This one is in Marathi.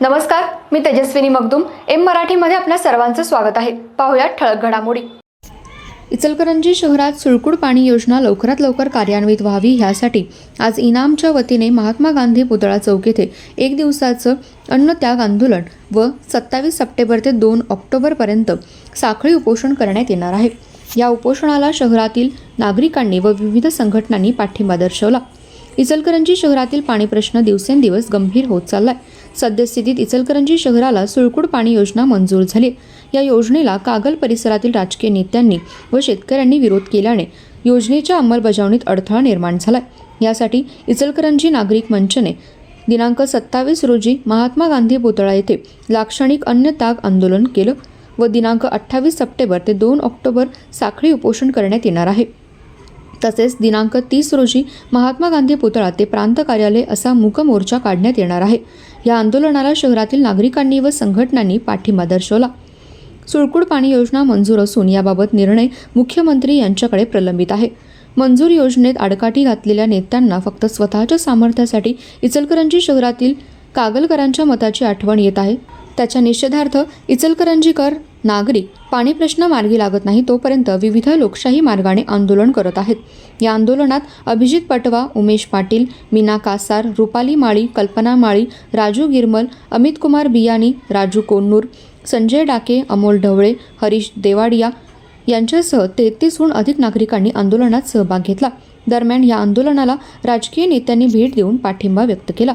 नमस्कार मी तेजस्विनी मगदुम. एम मराठीमध्ये आपल्या सर्वांचं स्वागत आहे. पाहुयात ठळक घडामोडी. इचलकरंजी शहरात सुळकुड पाणी योजना लवकरात लवकर कार्यान्वित व्हावी ह्यासाठी आज इनामच्या वतीने महात्मा गांधी पुतळा चौक येथे एक दिवसाचं अन्नत्याग आंदोलन व सत्तावीस सप्टेंबर ते दोन ऑक्टोबरपर्यंत साखळी उपोषण करण्यात येणार आहे. या उपोषणाला शहरातील नागरिकांनी व विविध संघटनांनी पाठिंबा दर्शवला. इचलकरंजी शहरातील पाणी प्रश्न दिवसेंदिवस गंभीर होत चाललाय. सद्यस्थितीत इचलकरंजी शहराला सुळकुड पाणी योजना मंजूर झाली. या योजनेला कागल परिसरातील राजकीय नेत्यांनी व शेतकऱ्यांनी विरोध केल्याने योजनेच्या अंमलबजावणीत अडथळा निर्माण झालाय. यासाठी इचलकरंजी नागरिक मंचने दिनांक सत्तावीस रोजी महात्मा गांधी पुतळा येथे लाक्षणिक अन्य ताग आंदोलन केलं व दिनांक अठ्ठावीस सप्टेंबर ते दोन ऑक्टोबर साखळी उपोषण करण्यात येणार आहे. तसेच दिनांक तीस रोजी महात्मा गांधी पुतळा ते प्रांत कार्यालय असा मूक मोर्चा काढण्यात येणार आहे. या आंदोलनाला शहरातील नागरिकांनी व संघटनांनी पाठिंबा दर्शवला. सुळकुड पाणी योजना मंजूर असून याबाबत निर्णय मुख्यमंत्री यांच्याकडे प्रलंबित आहे. मंजूर योजनेत आडकाठी घातलेल्या नेत्यांना फक्त स्वतःच्या सामर्थ्यासाठी इचलकरंजी शहरातील कागलकरांच्या मताची आठवण येत आहे. त्याच्या निषेधार्थ इचलकरंजीकर नागरिक पाणी प्रश्न मार्गी लागत नाही तोपर्यंत विविध लोकशाही मार्गाने आंदोलन करत आहेत. या आंदोलनात अभिजित पटवा उमेश पाटील मीना कासार रुपाली माळी कल्पना माळी राजू गिरमल अमित कुमार बियाणी राजू कोन्नूर संजय डाके अमोल ढवळे हरीश देवाडिया यांच्यासह तेहतीसहून अधिक नागरिकांनी आंदोलनात सहभाग घेतला. दरम्यान या आंदोलनाला राजकीय नेत्यांनी भेट देऊन पाठिंबा व्यक्त केला.